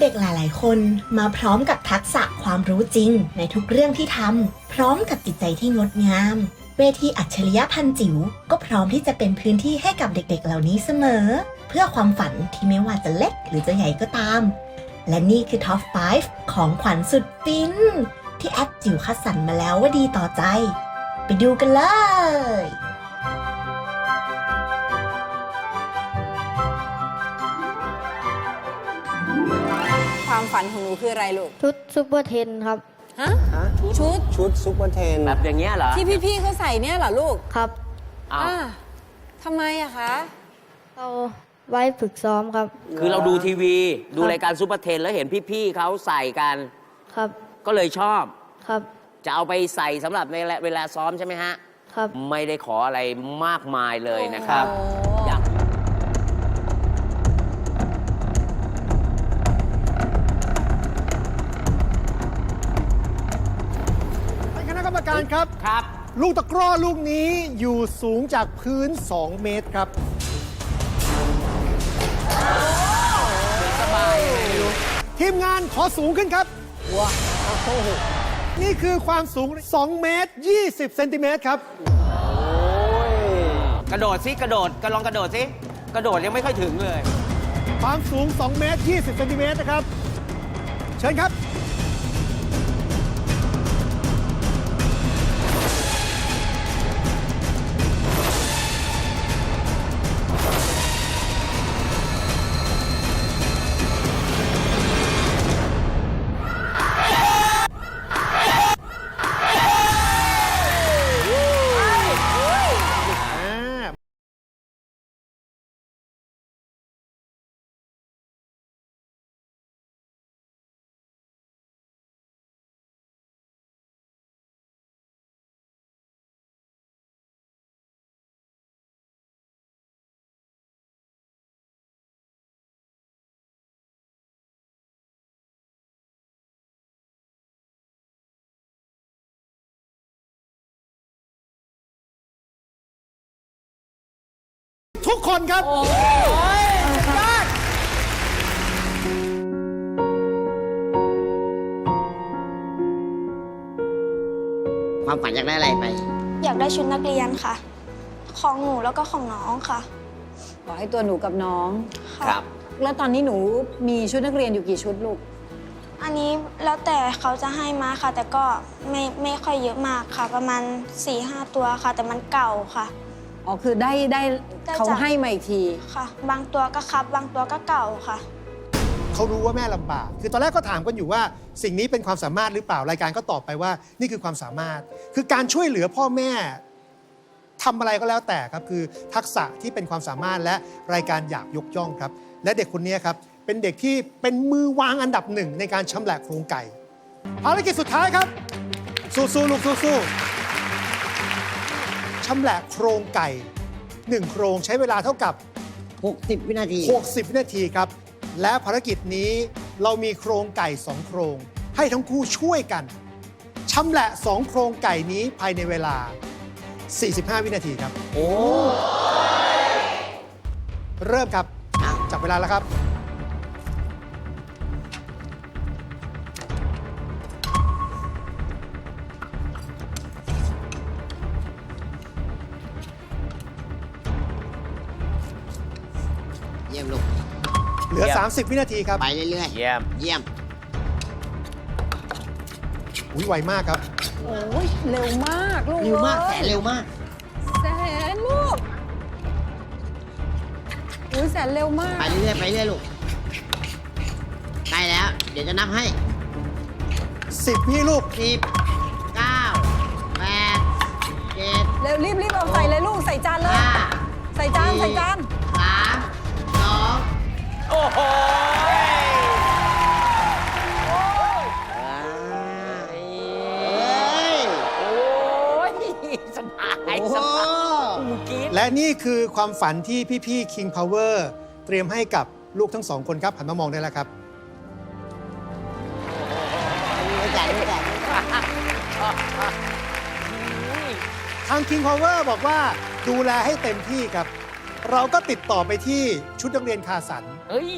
เด็กหลาย ๆ คนมาพร้อมกับทักษะความรู้จริงในทุกเรื่องที่ทำพร้อมกับจิตใจที่งดงาม เวทีอัจฉริยะพันจิ๋วก็พร้อมที่จะเป็นพื้นที่ให้กับเด็ก ๆ เหล่านี้เสมอ เพื่อความฝันที่ไม่ว่าจะเล็กหรือจะใหญ่ก็ตาม และนี่คือท็อป 5 ของขวัญสุดฟินที่แอปจิ๋วคัดสรรมาแล้วว่าดีต่อใจ ไปดูกันเลย ความฝันของหนูคืออะไรลูก ชุดซูเปอร์เทนครับ ฮะ ฮะชุด ชุดซุปเปอร์เทนแบบอย่างเงี้ยเหรอที่พี่ๆเขาใส่เนี่ยเหรอลูกครับ อ้าวอ่าทำไมอะคะ เอาไว้ฝึกซ้อมครับ คือเราดูทีวี ดูรายการซูเปอร์เทนแล้วเห็นพี่ๆเขาใส่กัน ครับ ก็เลยชอบ ครับ จะเอาไปใส่สำหรับในเวลาซ้อมใช่ไหมฮะ ครับ ไม่ได้ขออะไรมากมายเลยนะครับ โอ้านคณะกรรมการครับ ครับ ลูกตะกร้อลูกนี้อยู่สูงจากพื้น 2 เมตรครับ สบายยังไงไม่รู้ทีมงานขอสูงขึ้นครับ ว้าวนี่คือความสูง 2 เมตร 20 เซนติเมตรครับ กระโดดสิกระโดดก็ลองกระโดดสิกระโดดยังไม่ค่อยถึงเลย ความสูง 2 เมตร 20 เซนติเมตรนะครับ เชิญครับ ทุกคนครับความฝันอยากได้อะไรไป อยากได้ชุดนักเรียนค่ะ ของหนูแล้วก็ของน้องค่ะ ขอให้ตัวหนูกับน้องค่ะครับ แล้วตอนนี้หนูมีชุดนักเรียนอยู่กี่ชุดลูก อันนี้แล้วแต่เขาจะให้มาค่ะ แต่ก็ไม่ไม่ค่อยเยอะมากค่ะ ประมาณ4ี่ห้าตัวค่ะ แต่มันเก่าค่ะ อ๋อคือได้ได้ได้เขาจาก ให้มาอีกที ค่ะ บางตัวก็ครับ บางตัวก็เก่าค่ะ เขารู้ว่าแม่ลำบาก คือตอนแรกก็ถามกันอยู่ว่าสิ่งนี้เป็นความสามารถหรือเปล่ารายการก็ตอบไปว่า นี่คือความสามารถ คือการช่วยเหลือพ่อแม่ทำอะไรก็แล้วแต่ครับ คือทักษะที่เป็นความสามารถและรายการอยากยกย่องครับ และเด็กคนนี้ครับ เป็นเด็กที่เป็นมือวางอันดับหนึ่งในการชำแหละโครงไก่ภารกิจสุดท้ายครับ สู้ๆลูกสู้ๆ ชำแหละโครงไก่หนึ่งโครงใช้เวลาเท่ากับ 60 วินาที 60 วินาทีครับ และภารกิจนี้เรามีโครงไก่ 2 โครง ให้ทั้งคู่ช่วยกันชำแหละ 2 โครงไก่นี้ภายในเวลา 45 วินาทีครับ โอ้ เริ่มครับ จับเวลาแล้วครับ เหลือ 30 วินาทีครับไปเรื่อยเยี่ยมๆเยี่ยม อุ้ยไวมากครับ โอ้ยเร็วมากลูกเร็วมากอ้แสยนเร็วมาก แสนลูกอุ้ยแสนเร็วมาก ไปเรื่อยๆไปเรื่อยๆลูกใกล้แล้ว เดี๋ยวจะนับให้ 10วิลูก 10 9 8 7 เร็วรีบรีบเอาใส่เลยลูกใส่จานเลย 5 ใส่จานใส่จาน3 2 โอ้โหเฮ้ยโอ้ยสบายโอ้สโหบายกูกรีดและนี่คือความฝันที่พี่ๆ King Power เตรียมให้กับลูกทั้งสองคนครับหันมามองได้แล้วครับ ไม่จ่ายไม่จ่ายทาง King Power บอกว่าดูแลให้เต็มที่ครับ เราก็ติดต่อไปที่ชุดนักเรียนคาสัน เอ้ย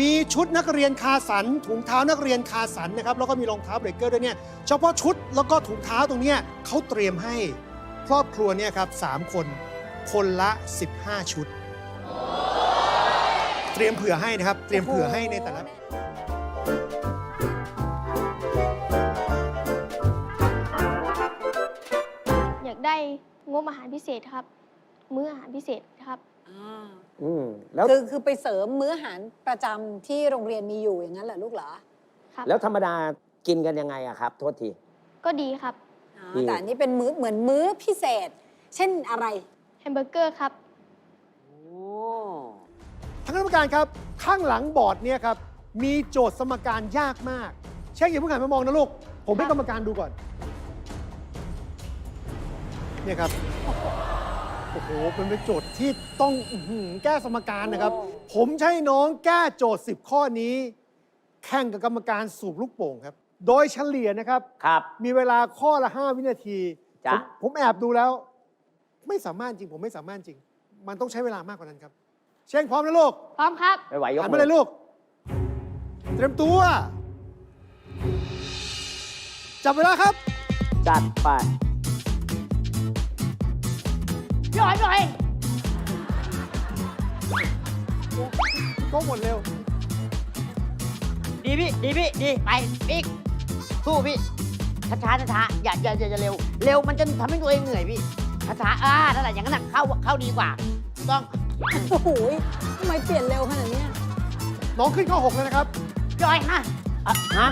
มีชุดนักเรียนคาสัน ถุงเท้านักเรียนคาสันนะครับ แล้วก็มีรองเท้าเบรกเกอร์ด้วยเนี่ยเฉพาะชุดแล้วก็ถุงเท้าตรงเนี้ยเขาเตรียมให้ครอบครัวเนี่ยครับสามคน คนละ 15 ชุด เตรียมเผื่อให้นะครับ เตรียมเผื่อให้ในแต่ละ อยากได้งบอาหารพิเศษครับ มื้ออาหารพิเศษครับ อืมแล้ว คือคือไปเสริมมื้ออาหารประจำที่โรงเรียนมีอยู่อย่างนั้นเหรอลูกเหรอครับ แล้วธรรมดากินกันยังไงอะครับ โทษที ก็ดีครับ อ๋อดี แต่อันนี้เป็นมื้อเหมือนมื้อพิเศษ เช่นอะไร แฮมเบอร์เกอร์ครับโอ้ทางคณะกรรมการครับ ข้างหลังบอร์ดเนี่ยครับ มีโจทย์สมการยากมาก เช่นอย่าเพิ่งหันมามองนะลูก ผมให้กรรมการดูก่อน เนี่ยครับ โอ้โหมันเป็นโจทย์ที่ต้องอื้อหือแก้สมการนะครับโอ้ผมใช้น้องแก้โจทย์ 10 ข้อนี้ แข่งกับกรรมการสูบลูกโป่งครับ โดยเฉลี่ยนะครับ ครับ มีเวลาข้อละ 5 วินาทีจ้ะผมผมแอบดูแล้ว ไม่สามารถจริง ผมไม่สามารถจริง มันต้องใช้เวลามากกว่านั้นครับ เช่งพร้อมนะลูกพร้อมครับ ไม่ไหวยกหันมืมาเลยลูก เตรียมตัว จับเวลาครับ จัดไป พี่หอยพี่หอยก็หมดเร็ว ดีพี่ดีพี่ดีไปอีกสู้พี่ช้าช้าๆช้าๆอย่าอย่าอย่าอย่าเร็ว เร็วมันจะทำให้ตัวเองเหนื่อยพี่ช้าช้าๆอ่านั่นแหละอย่างนั้นนะเข้าเข้าดีกว่าต้องโอ้โหทำไมเปลี่ยนเร็วขนาดเนี้ยน้องขึ้นข้อ6เลยนะครับย่อยมาอะฮะ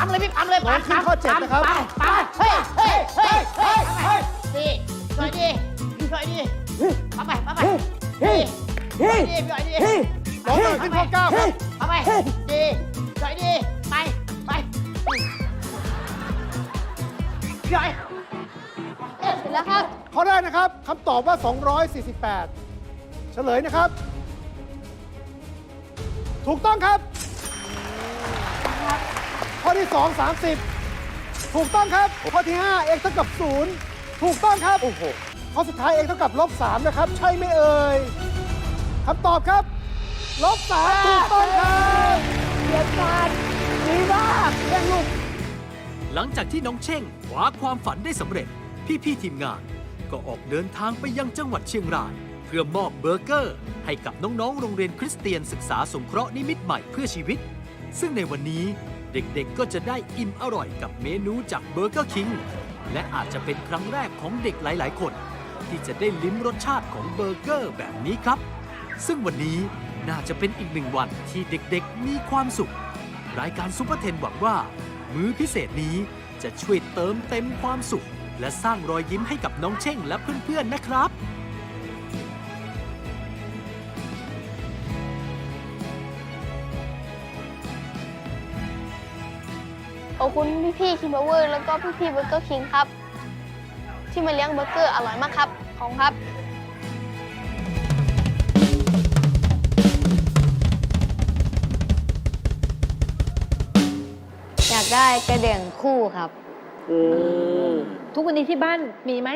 ปปั๊มเลยพี่ปั๊มเลยน้องขึ้นข้อเจ็ดนะครับปั๊มปั๊มเฮ้ยเฮ้ยเฮ้ยเฮ้ยปั๊มไปดีช่วยดีช่วยดีปั๊มไปปั๊มไปดีช่วยดีช่วยดีน้องเดินขึ้นข้อ9ครับปั๊มไปดีช่วยดีไปไปช่วยเสร็จแล้วครับข้อแรกนะครับคำตอบว่า 248 เฉลยนะครับ ถูกต้องครับข้ อที่ 2 30 ถูกต้องครับ ข้อที่ 5 x เท่ากับ 0 ถูกต้องครับข้อสุดท้าย x เท่ากับลบ3นะครับ ใช่ไหมเอ่ยคำตอบครับ ลบ3ถูกต้องครับเกียรติการดีมากเล่นลูก หลังจากที่น้องเช่งคว้าความฝันได้สำเร็จ พี่ๆทีมงาน ก็ออกเดินทางไปยังจังหวัดเชียงราย เพื่อมอบเบอร์เกอร์ ให้กับน้องๆ โรงเรียนคริสเตียนศึกษาสงเคราะห์นิมิตใหม่เพื่อชีวิต ซึ่งในวันนี้ เด็กๆ ก็จะได้อิ่มอร่อยกับเมนูจากเบอร์เกอร์คิงและอาจจะเป็นครั้งแรกของเด็กหลายๆ คน ที่จะได้ลิ้มรสชาติของเบอร์เกอร์แบบนี้ครับ ซึ่งวันนี้น่าจะเป็นอีกหนึ่งวันที่เด็กๆ มีความสุข รายการซุปเปอร์เทนหวังว่า มื้อพิเศษนี้จะช่วยเติมเต็มความสุข และสร้างรอยยิ้มให้กับน้องเช่งและเพื่อนๆนะครับ ขอบคุณพี่ๆคิมเบอร์เวอร์แล้วก็พี่ๆเบอร์เกอร์คิงครับ ที่มาเลี้ยงเบอร์เกอร์อร่อยมากครับ ขอบคุณครับ อยากได้กระเด่งคู่ครับทุกวันนี้ที่บ้านมีไหม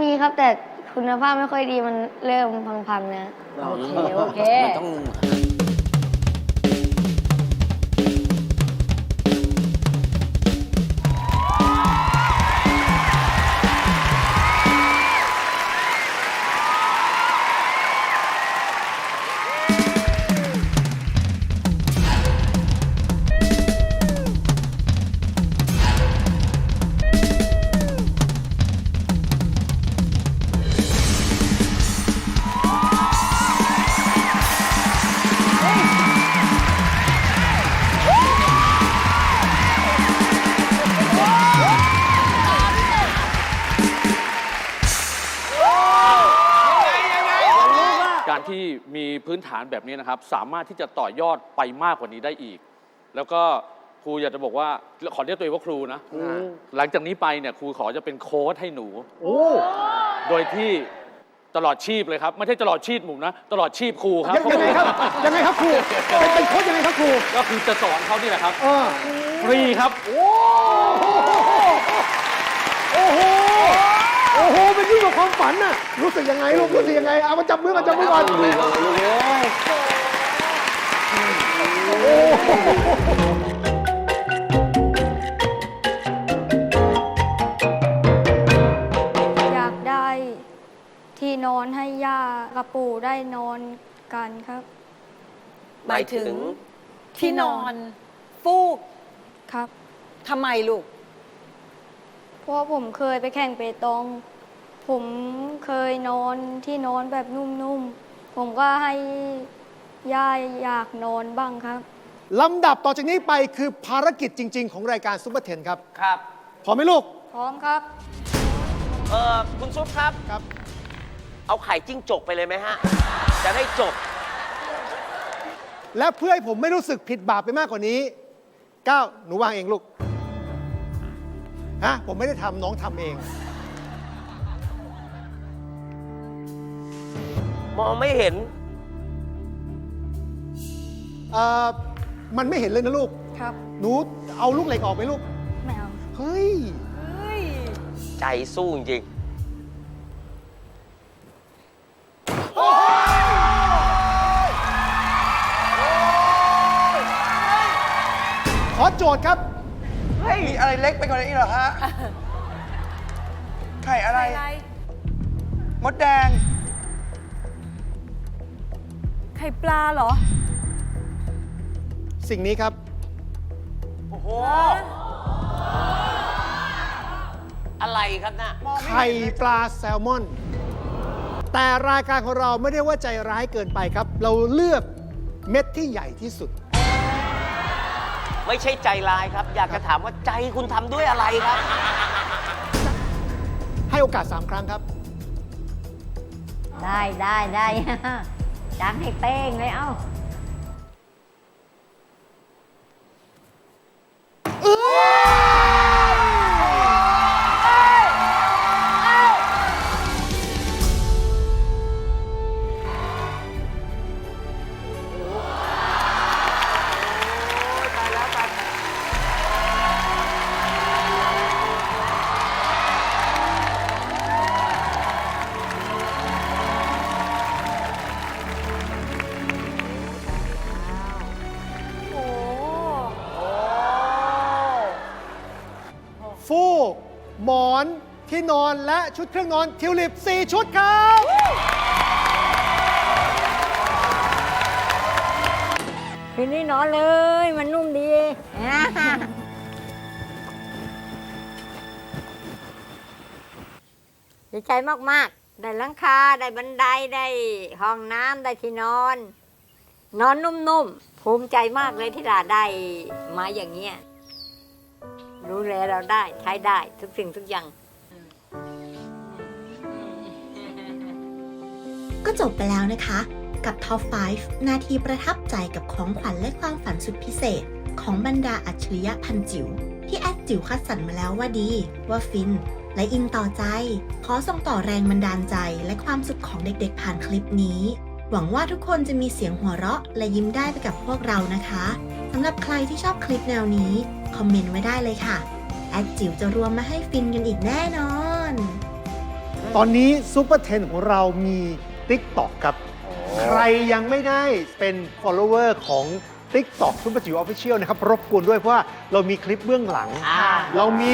มีครับแต่คุณภาพไม่ค่อยดีมันเริ่มพังๆนะ โอเคโอเค มันต้อง ที่มีพื้นฐานแบบนี้นะครับ สามารถที่จะต่อยอดไปมากกว่านี้ได้อีก แล้วก็ครูอยากจะบอกว่าขอเรียกตัวเองว่าครูนะ หลังจากนี้ไปเนี่ยครูขอจะเป็นโค้ชให้หนูโดยที่ตลอดชีพเลยครับ ไม่ใช่ตลอดชีพหมุมนะ ตลอดชีพครูครับยังไงครับยังไงครับครูเป็นเป็นโค้ชยังไงครับครูก็คือจะสอนเขานี่แหละครับเออฟรีครับโอ้ โหโอ้โหเป็นยิ่งกว่าความฝันน่ะรู้สึกยังไงลูกรู้สึกยังไงเอามาจับมือกันจับมือก่อนอยากได้ที่นอนให้ย่ากับปู่ได้นอนกันครับ หมายถึงที่นอนฟูกครับ ทำไมลูก เพราะว่าผมเคยไปแข่งเปตอง ผมเคยนอนที่นอนแบบนุ่มๆ ผมก็ให้ย่าอยากนอนบ้างครับ ลำดับต่อจากนี้ไปคือภารกิจจริง ๆ ของรายการซุปเปอร์เทนครับ ครับ พร้อมไหมลูก พร้อมครับ เออคุณซุปครับ ครับ เอาไข่จิ้งจกไปเลยไหมฮะ จะได้จบ และเพื่อให้ผมไม่รู้สึกผิดบาปไปมากกว่านี้ก้าวหนูวางเองลูก ฮะผมไม่ได้ทำน้องทำเอง มองไม่เห็น เอ่อ มันไม่เห็นเลยนะลูก ครับ หนูเอาลูกเหล็กออกไหมลูก ไม่เอาเฮ้ยใจสู้จริงขอโจทย์ครับ มีอะไรเล็กไปกว่านี้เหรอฮะ ไข่อะไร มดแดง ไข่ปลาเหรอ สิ่งนี้ครับ โอ้โห อะไรครับน่ะไข่ปลาแซลมอน แต่รายการของเราไม่ได้ว่าใจร้ายเกินไปครับ เราเลือกเม็ดที่ใหญ่ที่สุด ไม่ใช่ใจร้ายครับ อยากจะถามว่าใจคุณทำด้วยอะไรครับ ให้โอกาส 3 ครั้งครับ ได้ได้ได้ จังให้เป้งเลยเอ้า นอนและชุดเครื่องนอนทิวลิป 4 ชุดครับ คืนนี้นอนเลย มันนุ่มดีดีใจมาก ๆ ได้หลังคา ได้บันได ได้ห้องน้ำได้ที่นอน นอนนุ่ม ๆ ภูมิใจมากเลยที่เราได้มาอย่างเงี้ยดูแลเราได้ใช้ได้ทุกสิ่งทุกอย่าง ก็จบไปแล้วนะคะ กับ Top 5 นาทีประทับใจกับของขวัญและความฝันสุดพิเศษ ของบรรดาอัจฉริยะพันจิ๋วที่แอดจิ๋วคัดสรรมาแล้วว่าดี ว่าฟิน และอินต่อใจ ขอส่งต่อแรงบันดาลใจและความสุขของเด็กๆ ผ่านคลิปนี้ หวังว่าทุกคนจะมีเสียงหัวเราะ และยิ้มได้ไปกับพวกเรานะคะสำหรับใครที่ชอบคลิปแนวนี้ คอมเมนต์ไว้ได้เลยค่ะ แอดจิ๋วจะรวมมาให้ฟินกันอีกแน่นอน ตอนนี้ซูเปอร์เทนของเรามี TikTok ครับ ใครยังไม่ได้เป็น follower ของ TikTok ซุปเปอร์จิ๋วออฟฟิเชียลนะครับ รบกวนด้วยเพราะว่าเรามีคลิปเบื้องหลังเรามี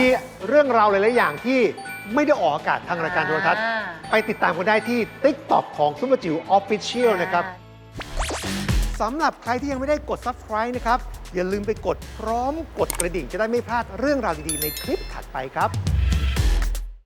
เรื่องราวหลาย ๆ อย่างที่ไม่ได้ออกอากาศทางรายการโทรทัศน์ไปติดตามกันได้ที่ TikTok ของซุปเปอร์จิ๋วออฟฟิเชียลนะครับ สำหรับใครที่ยังไม่ได้กด subscribe นะครับ อย่าลืมไปกดพร้อมกดกระดิ่งจะได้ไม่พลาดเรื่องราวดี ๆ ในคลิปถัดไปครับ